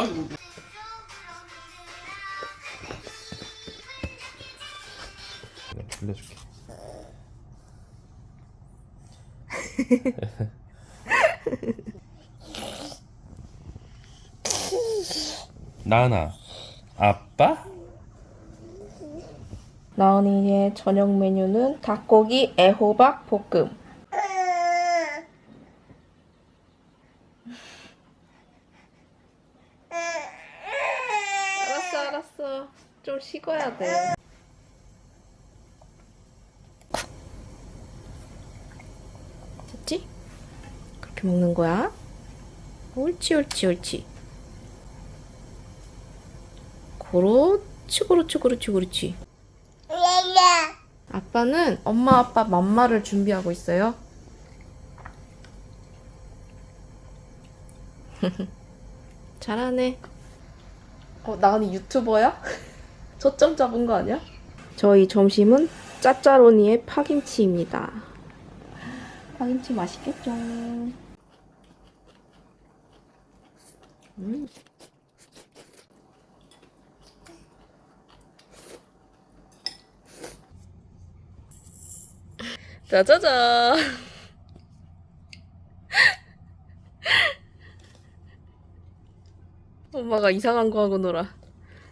아이고. 빌려줄게. 나은아, 아빠? 나은이의 저녁 메뉴는 닭고기 애호박 볶음. 알았어, 알았어. 좀 식어야 돼. 됐지? 그렇게 먹는 거야. 옳지, 옳지, 옳지. 그렇지, 그렇지, 그렇지, 그렇지. 아빠는 엄마 아빠 맘마를 준비하고 있어요. 잘하네. 어, 나은이 유튜버야? 초점 잡은 거 아니야? 저희 점심은 짜짜로니의 파김치입니다. 파김치 맛있겠죠? 음. 짜자잔. 엄마가 이상한 거 하고 놀아.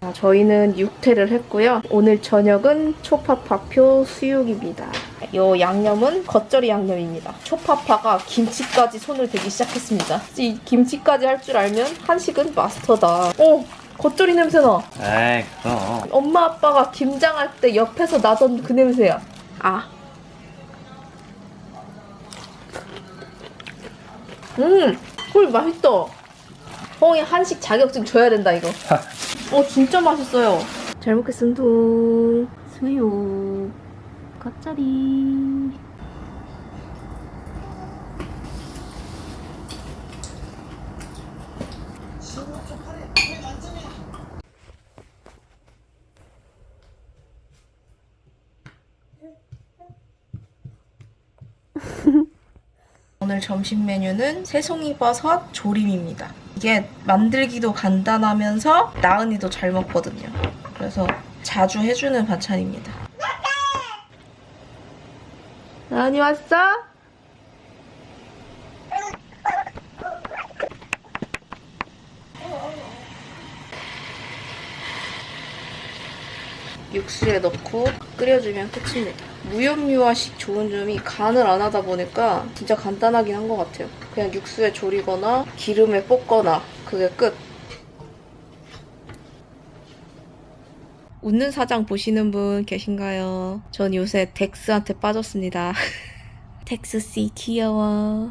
아, 저희는 육퇴를 했고요. 오늘 저녁은 초파파표 수육입니다. 요 양념은 겉절이 양념입니다. 초파파가 김치까지 손을 대기 시작했습니다. 이 김치까지 할 줄 알면 한식은 마스터다. 오! 겉절이 냄새 나. 에이, 그럼. 엄마 아빠가 김장할 때 옆에서 나던 그 냄새야. 아. 음, 꿀 맛있다. 홍이 한식 자격증 줘야 된다 이거. 어 진짜 맛있어요. 잘 먹겠습니다. 수육, 겉절이. 오늘 점심 메뉴는 새송이버섯 조림입니다. 이게 만들기도 간단하면서 나은이도 잘 먹거든요. 그래서 자주 해주는 반찬입니다. 나은이 왔어? 육수에 넣고 끓여주면 끝입니다. 무염유화식 좋은 점이 간을 안 하다 보니까 진짜 간단하긴 한 것 같아요. 그냥 육수에 졸이거나 기름에 볶거나 그게 끝. 웃는 사장 보시는 분 계신가요? 전 요새 덱스한테 빠졌습니다. 덱스 씨 귀여워.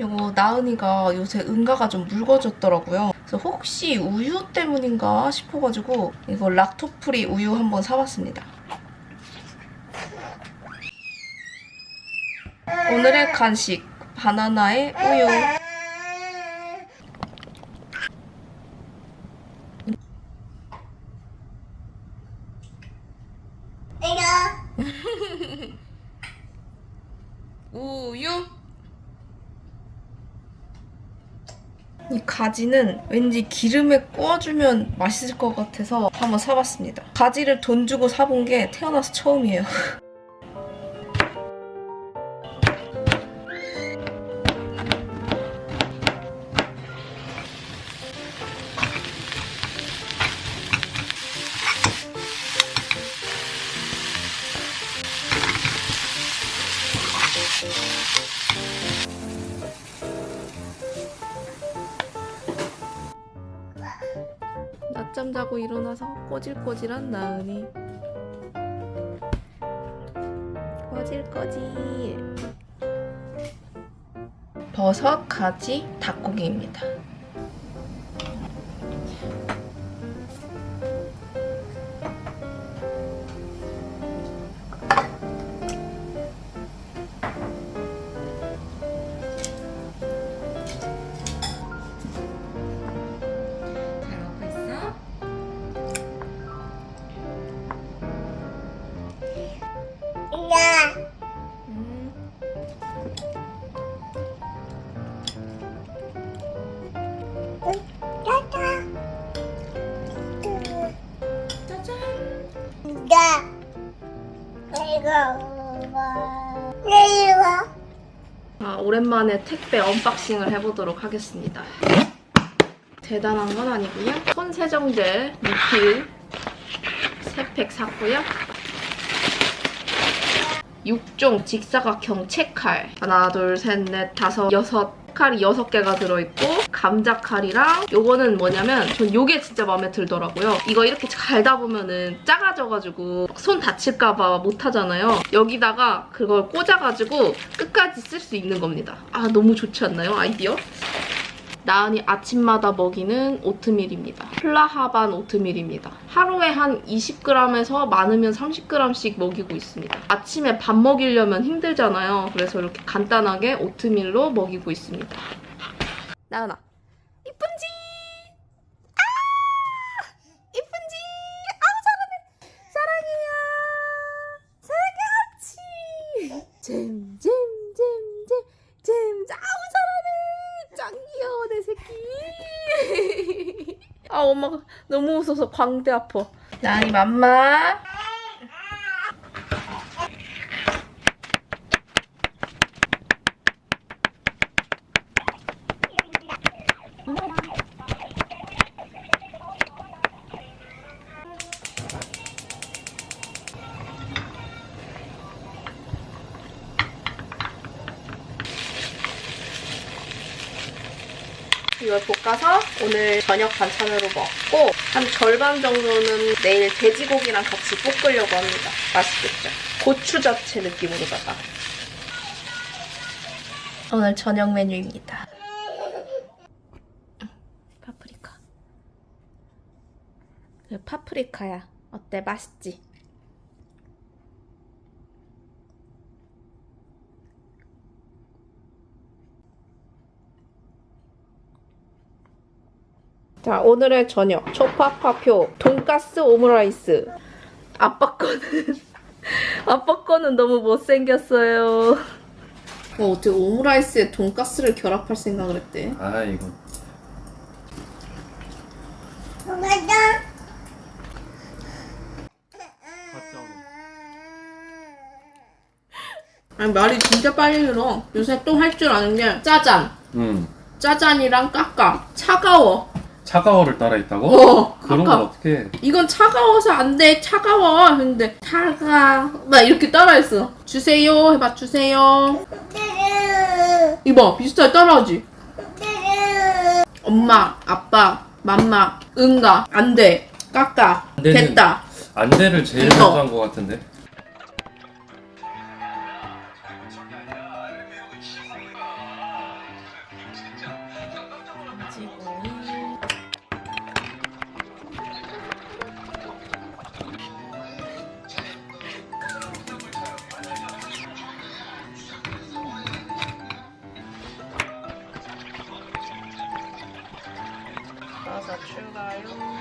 요거 나은이가 요새 응가가 좀 묽어졌더라고요. 그래서 혹시 우유 때문인가 싶어가지고 이거 락토프리 우유 한번 사봤습니다. 오늘의 간식 바나나에 우유. 우유. 이 가지는 왠지 기름에 구워주면 맛있을 것 같아서 한번 사봤습니다. 가지를 돈 주고 사본 게 태어나서 처음이에요. 낮잠 자고 일어나서 꼬질꼬질한 나은이 꼬질꼬질. 버섯, 가지, 닭고기입니다 아, 오랜만에 택배 언박싱을 해보도록 하겠습니다. 대단한 건 아니고요. 손세정제 리필 3팩 샀고요. 6종 직사각형 채칼 하나 둘 셋 넷 다섯 여섯 칼이 6개가 들어있고 감자 칼이랑 요거는 뭐냐면 전 요게 진짜 마음에 들더라고요. 이거 이렇게 갈다 보면은 작아져가지고 손 다칠까봐 못하잖아요. 여기다가 그걸 꽂아가지고 끝까지 쓸 수 있는 겁니다. 아 너무 좋지 않나요? 아이디어? 나은이 아침마다 먹이는 오트밀입니다. 플라하반 오트밀입니다. 하루에 한 20g에서 많으면 30g씩 먹이고 있습니다. 아침에 밥 먹이려면 힘들잖아요. 그래서 이렇게 간단하게 오트밀로 먹이고 있습니다. 나은아, 이쁜지? 아! 이쁜지? 아우 잘하네. 사랑해요. 사랑하지. 잼잼잼잼 잼. 아우 잘하네. 짱 귀여워 내 새끼. 아 엄마가 너무 웃어서 광대 아파. 나니 맘마. 이걸 볶아서 오늘 저녁 반찬으로 먹고 한 절반 정도는 내일 돼지고기랑 같이 볶으려고 합니다. 맛있겠죠? 고추 잡채 느낌으로다가. 오늘 저녁 메뉴입니다. 파프리카. 이거 파프리카야. 어때? 맛있지? 자, 오늘의 저녁. 초파파표, 돈가스 오므라이스. 아빠 거는, 아빠 거는 너무 못생겼어요. 어, 어떻게 오므라이스에 돈가스를 결합할 생각을 했대? 아 이거 아니, 말이 진짜 빨리 늘어. 요새 또 할 줄 아는 게 짜잔. 음 짜잔이랑 까까. 차가워. 차가워를 따라 있다고? 어, 그런 아까. 건 어떻게? 이건 차가워서 안 돼. 차가워. 근데 차가. 막 이렇게 따라했어. 주세요. 해봐. 주세요. 이봐. 비슷하게 따라하지. 엄마, 아빠, 맘마, 응가, 안 돼. 까까. 안 되는- 됐다. 안대를 제일 이거. 먼저 한것 같은데. 추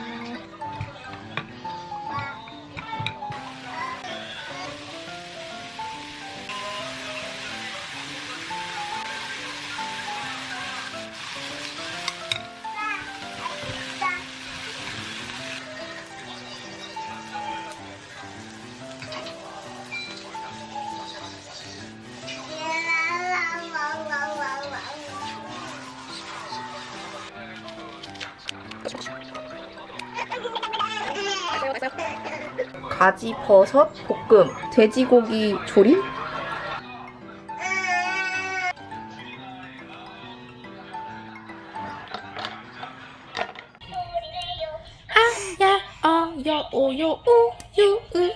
가지 버섯 볶음, 돼지고기 조림?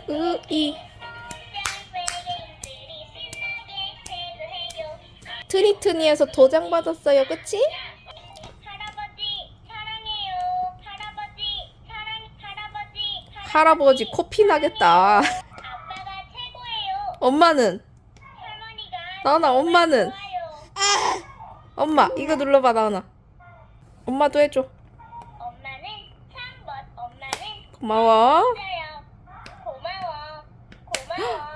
으으이 트니트니에서 도장 받았어요, 그치? 할아버지 코피 나겠다. 엄마는 나나 엄마는. 엄마 이거 눌러봐 나나. 엄마도 해줘. 고마워.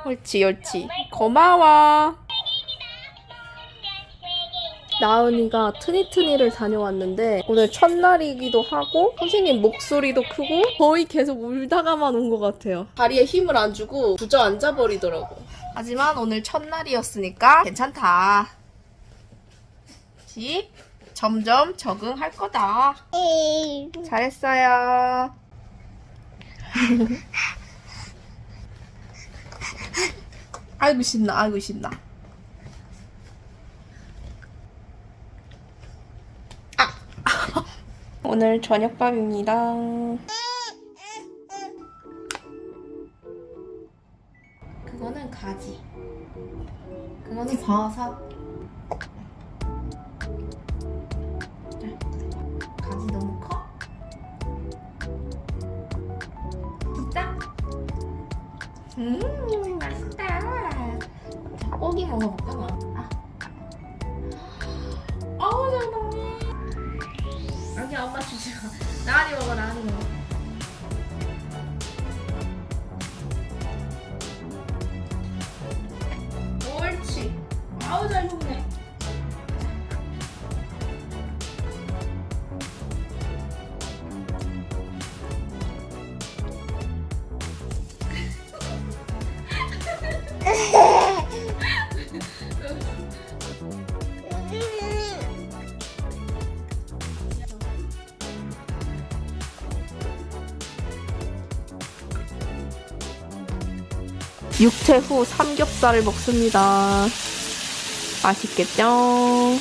옳지 옳지. 고마워. 나은이가 트니트니를 다녀왔는데 오늘 첫날이기도 하고 선생님 목소리도 크고 거의 계속 울다가만 온 것 같아요. 다리에 힘을 안 주고 주저앉아 버리더라고. 하지만 오늘 첫날이었으니까 괜찮다. 지 점점 적응할 거다. 잘했어요. 아이고 신나, 아이고 신나. 오늘 저녁밥입니다. 그거는 가지. 그거는 버섯. 자, 가지 너무 커? 진짜? 음, 맛있다. 자, 고기 먹어볼까? 육퇴 후 삼겹살을 먹습니다. 맛있겠죠?